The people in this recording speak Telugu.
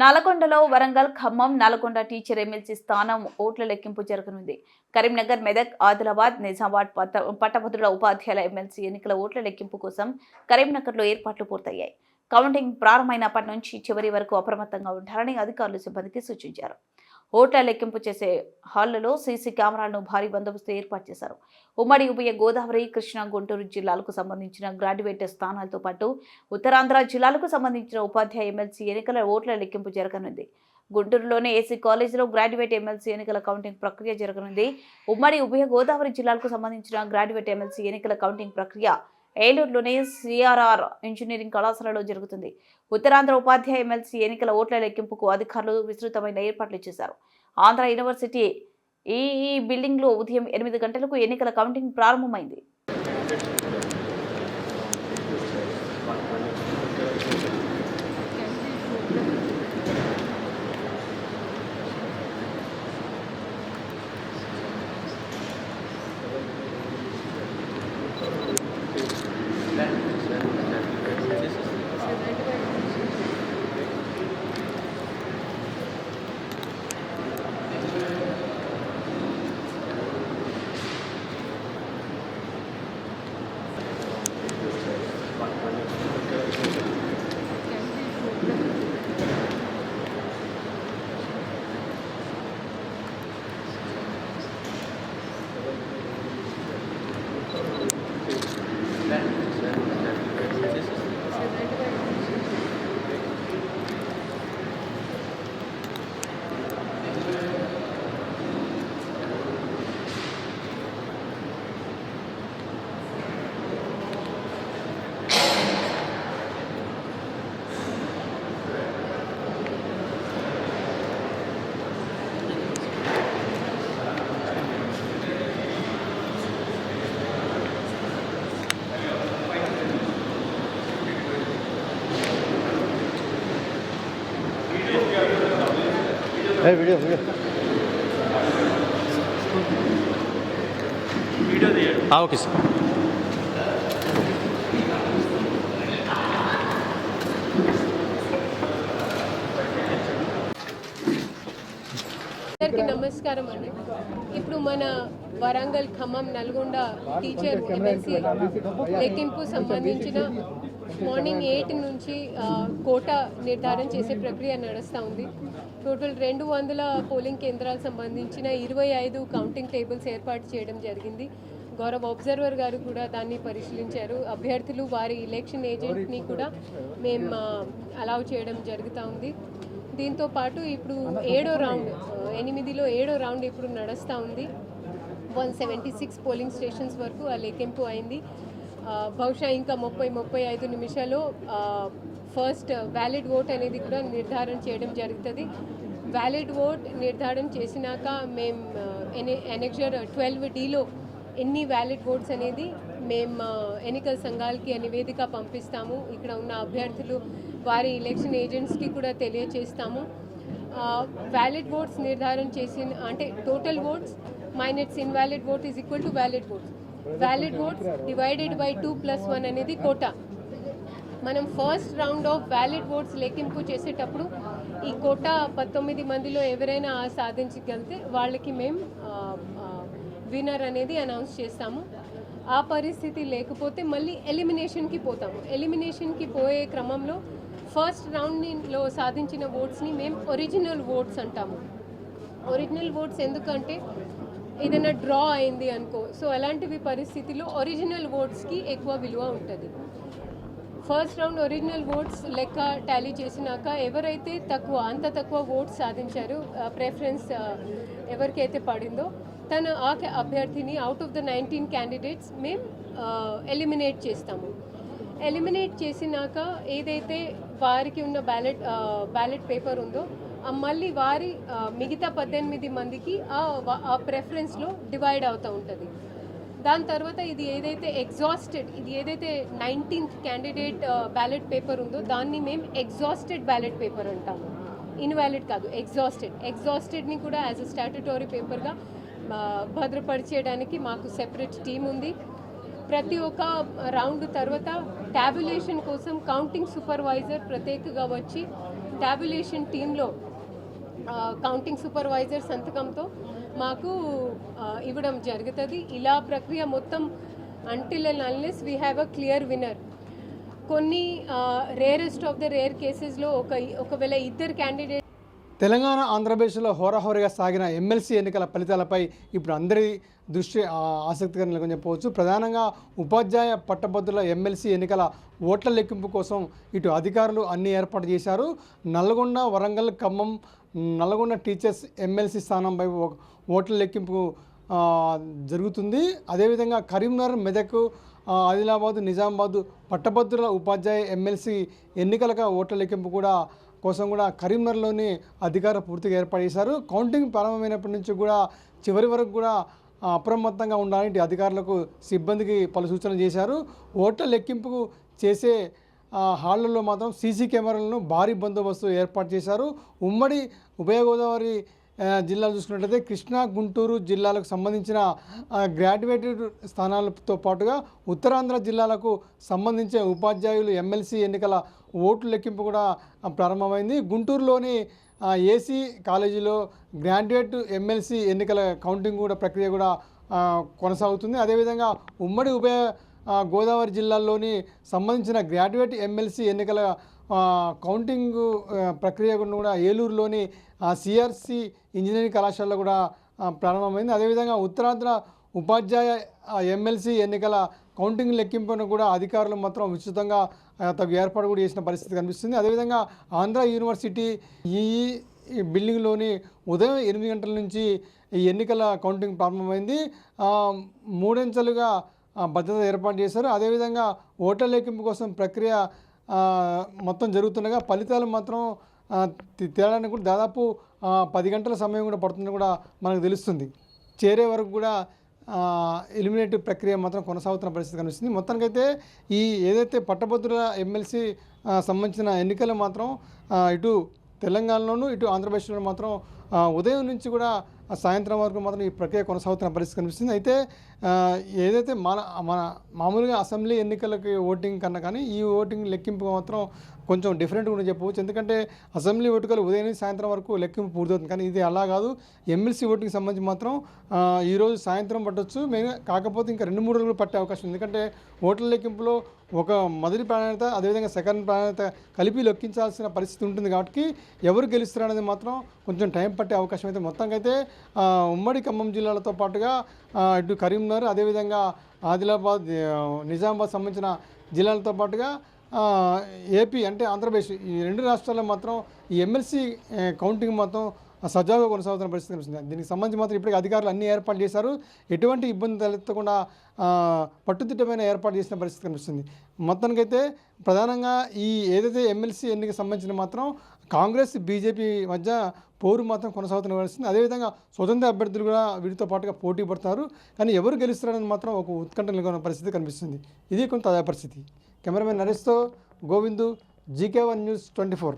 నల్గొండలో వరంగల్ ఖమ్మం నల్గొండ టీచర్ ఎమ్మెల్సీ స్థానం ఓట్ల లెక్కింపు జరగనుంది. కరీంనగర్ మెదక్ ఆదిలాబాద్ నిజామాబాద్ పట్ట పట్టభద్రుల ఉపాధ్యాయుల ఎమ్మెల్సీ ఎన్నికల ఓట్ల లెక్కింపు కోసం కరీంనగర్లో ఏర్పాట్లు పూర్తయ్యాయి. కౌంటింగ్ ప్రారంభమైనప్పటి నుంచి చివరి వరకు అప్రమత్తంగా ఉండాలని అధికారులు సిబ్బందికి సూచించారు. ఓట్ల లెక్కింపు చేసే హాళ్ళలో సీసీ కెమెరాలను భారీ బందోబస్తు ఏర్పాటు చేశారు. ఉమ్మడి ఉభయ గోదావరి కృష్ణా గుంటూరు జిల్లాలకు సంబంధించిన గ్రాడ్యుయేట్ స్థానాలతో పాటు ఉత్తరాంధ్ర జిల్లాలకు సంబంధించిన ఉపాధ్యాయ ఎమ్మెల్సీ ఎన్నికల ఓట్ల లెక్కింపు జరగనుంది. గుంటూరులోని ఏసీ కాలేజీలో గ్రాడ్యుయేట్ ఎమ్మెల్సీ ఎన్నికల కౌంటింగ్ ప్రక్రియ జరగనుంది. ఉమ్మడి ఉభయ గోదావరి జిల్లాలకు సంబంధించిన గ్రాడ్యుయేట్ ఎమ్మెల్సీ ఎన్నికల కౌంటింగ్ ప్రక్రియ ఏలూరులోని సిఆర్ఆర్ ఇంజనీరింగ్ కళాశాలలో జరుగుతుంది. ఉత్తరాంధ్ర ఉపాధ్యాయ ఎమ్మెల్సీ ఎన్నికల ఓట్ల లెక్కింపుకు అధికారులు విస్తృతమైన ఏర్పాట్లు చేశారు. ఆంధ్ర యూనివర్సిటీ ఈ బిల్డింగ్లో ఉదయం ఎనిమిది గంటలకు ఎన్నికల కౌంటింగ్ ప్రారంభమైంది. है वीडियो वीडियो। हाँ। ओके सर నమస్కారం అండి. ఇప్పుడు మన వరంగల్ ఖమ్మం నల్గొండ టీచర్ ఎమ్మెల్సీ లెక్కింపు సంబంధించిన మార్నింగ్ ఎయిట్ నుంచి కోట కోటా నిర్ధారణ చేసే ప్రక్రియ నడుస్తూ ఉంది. టోటల్ రెండు వందల పోలింగ్ కేంద్రాలకు సంబంధించిన ఇరవై ఐదు కౌంటింగ్ టేబుల్స్ ఏర్పాటు చేయడం జరిగింది. గౌరవ అబ్జర్వర్ గారు కూడా దాన్ని పరిశీలించారు. అభ్యర్థులు వారి ఎలక్షన్ ఏజెంట్ని కూడా మేము అలౌ చేయడం జరుగుతూ ఉంది. దీంతో పాటు ఇప్పుడు ఏడో రౌండ్ ఎనిమిదిలో ఏడో రౌండ్ ఇప్పుడు నడుస్తూ ఉంది. One seventy six polling stations వరకు ఆ లెక్కింపు అయింది. బహుశా ఇంకా ముప్పై ముప్పై ఐదు నిమిషాల్లో ఫస్ట్ వ్యాలిడ్ ఓట్ అనేది కూడా నిర్ధారణ చేయడం జరుగుతుంది. వ్యాలిడ్ ఓట్ నిర్ధారణ చేసినాక మేము ఎనెక్చర్ ట్వెల్వ్ డీలో ఎన్ని వ్యాలిడ్ ఓట్స్ అనేది మేము ఎన్నికల సంఘాలకి నివేదిక పంపిస్తాము. ఇక్కడ ఉన్న అభ్యర్థులు వారి ఎలక్షన్ ఏజెంట్స్కి కూడా తెలియచేస్తాము. వ్యాలిడ్ ఓట్స్ నిర్ధారణ చేసిన అంటే total votes minus invalid vote is equal to valid votes valid votes divided by two plus one అనేది కోటా. మనం first round of valid votes లెక్కింపు చేసేటప్పుడు ఈ కోటా పంతొమ్మిది మందిలో ఎవరైనా సాధించగలిగితే వాళ్ళకి మేము విన్నర్ అనేది అనౌన్స్ చేస్తాము. ఆ పరిస్థితి లేకపోతే మళ్ళీ ఎలిమినేషన్కి పోతాము. ఎలిమినేషన్కి పోయే క్రమంలో ఫస్ట్ రౌండ్లో సాధించిన ఓట్స్ని మేము ఒరిజినల్ ఓట్స్ అంటాము. ఒరిజినల్ ఓట్స్ ఎందుకంటే ఏదైనా డ్రా అయింది అనుకో. సో అలాంటివి పరిస్థితిలో ఒరిజినల్ ఓట్స్కి ఎక్కువ విలువ ఉంటుంది. ఫస్ట్ రౌండ్ ఒరిజినల్ ఓట్స్ లెక్క టాలీ చేసినాక ఎవరైతే తక్కువ అంత తక్కువ ఓట్స్ సాధించారో ప్రెఫరెన్స్ ఎవరికైతే పడిందో తన ఆ అభ్యర్థిని out of the nineteen candidates మేము ఎలిమినేట్ చేస్తాము. ఎలిమినేట్ చేసినాక ఏదైతే వారికి ఉన్న బ్యాలెట్ బ్యాలెట్ పేపర్ ఉందో మళ్ళీ వారి మిగతా పద్దెనిమిది మందికి ఆ ఆ ప్రెఫరెన్స్లో డివైడ్ అవుతూ ఉంటుంది. దాని తర్వాత ఇది ఏదైతే ఎగ్జాస్టెడ్ ఇది ఏదైతే నైన్టీన్త్ క్యాండిడేట్ బ్యాలెట్ పేపర్ ఉందో దాన్ని మేము ఎగ్జాస్టెడ్ బ్యాలెట్ పేపర్ అంటాము. ఇన్వాలిడ్ కాదు ఎగ్జాస్టెడ్ ఎగ్జాస్టెడ్ని కూడా యాజ్ అ స్టాట్యుటరీ పేపర్గా భద్రపరిచేయడానికి మాకు సెపరేట్ టీం ఉంది. ప్రతి ఒక్క రౌండ్ తర్వాత ట్యాబులేషన్ కోసం కౌంటింగ్ సూపర్వైజర్ ప్రత్యేకంగా వచ్చి ట్యాబులేషన్ టీంలో కౌంటింగ్ సూపర్వైజర్ సంతకంతో మాకు ఇవ్వడం జరుగుతుంది. ఇలా ప్రక్రియ మొత్తం until and unless we have a clear winner కొన్ని రేరెస్ట్ ఆఫ్ ద రేర్ కేసెస్లో ఒక ఒకవేళ ఇద్దరు క్యాండిడేట్ తెలంగాణ ఆంధ్రప్రదేశ్లో హోరాహోరీగా సాగిన ఎమ్మెల్సీ ఎన్నికల ఫలితాలపై ఇప్పుడు అందరి దృష్టి ఆ, ఆసక్తికరంగా చెప్పవచ్చు ప్రధానంగా ఉపాధ్యాయ పట్టభద్రుల ఎమ్మెల్సీ ఎన్నికల ఓట్ల లెక్కింపు కోసం ఇటు అధికారులు అన్ని ఏర్పాటు చేశారు. నల్గొండ వరంగల్ ఖమ్మం నల్గొండ టీచర్స్ ఎమ్మెల్సీ స్థానంపై ఓ- ఓట్ల లెక్కింపు జరుగుతుంది. అదేవిధంగా కరీంనగర్ మెదక్ ఆదిలాబాదు ఆదిలాబాద్ నిజామాబాద్ పట్టభద్రుల ఉపాధ్యాయ ఎమ్మెల్సీ ఎన్నికల ఓట్ల లెక్కింపు కూడా కోసం కూడా కరీంనగర్లోని అధికార పూర్తిగా ఏర్పాటు చేశారు. కౌంటింగ్ ప్రారంభమైనప్పటి నుంచి కూడా చివరి వరకు కూడా అప్రమత్తంగా ఉండాలని అధికారులకు సిబ్బందికి పలు సూచనలు చేశారు. ఓట్ల లెక్కింపు చేసే ఆ, హాళ్ళలో మాత్రం సీసీ కెమెరాలను భారీ బందోబస్తు ఏర్పాటు చేశారు. ఉమ్మడి ఉభయ గోదావరి జిల్లాలు చూసుకున్నట్లయితే కృష్ణా గుంటూరు జిల్లాలకు సంబంధించిన గ్రాడ్యుయేటెడ్ స్థానాలతో పాటుగా ఉత్తరాంధ్ర జిల్లాలకు సంబంధించిన ఉపాధ్యాయులు ఎమ్మెల్సీ ఎన్నికల ఓట్లు లెక్కింపు కూడా ప్రారంభమైంది. గుంటూరులోని ఏసీ కాలేజీలో గ్రాడ్యుయేట్ ఎమ్మెల్సీ ఎన్నికల కౌంటింగ్ కూడా ప్రక్రియ కూడా కొనసాగుతుంది. అదేవిధంగా ఉమ్మడి ఉభయ గోదావరి జిల్లాల్లోని సంబంధించిన గ్రాడ్యుయేట్ ఎమ్మెల్సీ ఎన్నికల కౌంటింగ్ ప్రక్రియ కూడా ఏలూరులోని సిఆర్సి ఇంజనీరింగ్ కళాశాలలో కూడా ప్రారంభమైంది. అదేవిధంగా ఉత్తరాంధ్ర ఉపాధ్యాయ ఎమ్మెల్సీ ఎన్నికల కౌంటింగ్ లెక్కింపును కూడా అధికారులు మాత్రం విస్తృతంగా తగు ఏర్పాటు కూడా చేసిన పరిస్థితి కనిపిస్తుంది. అదేవిధంగా ఆంధ్ర యూనివర్సిటీ ఈ బిల్డింగ్లోని ఉదయం ఎనిమిది గంటల నుంచి ఈ ఎన్నికల కౌంటింగ్ ప్రారంభమైంది. మూడంచెలుగా భద్రత ఏర్పాటు చేశారు. అదేవిధంగా ఓట్ల లెక్కింపు కోసం ప్రక్రియ మొత్తం జరుగుతుండగా ఫలితాలు మాత్రం తేడానికి కూడా దాదాపు పది గంటల సమయం కూడా పడుతుందని కూడా మనకు తెలుస్తుంది. చేరే వరకు కూడా ఎలిమినేటివ్ ప్రక్రియ మాత్రం కొనసాగుతున్న పరిస్థితి కనిపిస్తుంది. మొత్తానికైతే ఈ ఏదైతే పట్టభద్రుల ఎమ్మెల్సీ సంబంధించిన ఎన్నికలు మాత్రం ఇటు తెలంగాణలోను ఇటు ఆంధ్రప్రదేశ్లో మాత్రం ఉదయం నుంచి కూడా సాయంత్రం వరకు మాత్రం ఈ ప్రక్రియ కొనసాగుతున్న పరిస్థితి కనిపిస్తుంది. అయితే ఏదైతే మన మన మామూలుగా అసెంబ్లీ ఎన్నికలకి ఓటింగ్ కన్నా కానీ ఈ ఓటింగ్ లెక్కింపు మాత్రం కొంచెం డిఫరెంట్గా ఉండి చెప్పవచ్చు. ఎందుకంటే అసెంబ్లీ ఓటుకలు ఉదయం నుంచి సాయంత్రం వరకు లెక్కింపు పూర్తవుతుంది. కానీ ఇది అలా కాదు. ఎమ్మెల్సీ ఓటింగ్ సంబంధించి మాత్రం ఈరోజు సాయంత్రం పట్టొచ్చు. మెయిన్ కాకపోతే ఇంకా రెండు మూడు రోజులు పట్టే అవకాశం ఉంది. ఎందుకంటే ఓట్ల లెక్కింపులో ఒక మొదటి ప్రాధాన్యత అదేవిధంగా సెకండ్ ప్రాధాన్యత కలిపి లెక్కించాల్సిన పరిస్థితి ఉంటుంది. కాబట్టి ఎవరు గెలుస్తారు అనేది మాత్రం కొంచెం టైం పట్టే అవకాశం అయితే మొత్తంగా అయితే ఉమ్మడి ఖమ్మం జిల్లాలతో పాటుగా ఇటు కరీంనగర్ అదేవిధంగా ఆదిలాబాద్ నిజామాబాద్ సంబంధించిన జిల్లాలతో పాటుగా ఏపీ అంటే ఆంధ్రప్రదేశ్ ఈ రెండు రాష్ట్రాల్లో మాత్రం ఈ ఎమ్మెల్సీ కౌంటింగ్ మాత్రం సజావుగా కొనసాగుతున్న పరిస్థితి కనిపిస్తుంది. దీనికి సంబంధించి మాత్రం ఇప్పటికీ అధికారులు అన్ని ఏర్పాటు చేశారు. ఎటువంటి ఇబ్బంది తలెత్తకుండా పట్టుదిట్టమైన ఏర్పాటు చేసిన పరిస్థితి కనిపిస్తుంది. మొత్తానికైతే ప్రధానంగా ఈ ఏదైతే ఎమ్మెల్సీ ఎన్నిక సంబంధించిన మాత్రం కాంగ్రెస్ బీజేపీ మధ్య పోరు మాత్రం కొనసాగుతున్న పరిస్థితి. అదేవిధంగా స్వతంత్ర అభ్యర్థులు కూడా వీటితో పాటుగా పోటీ పడతారు కానీ ఎవరు గెలుస్తారని మాత్రం ఒక ఉత్కంఠ నెలకొన్న పరిస్థితి కనిపిస్తుంది. ఇది కొంత అదే పరిస్థితి. Cameraman నరేష్తో Govindu GK one news twenty four.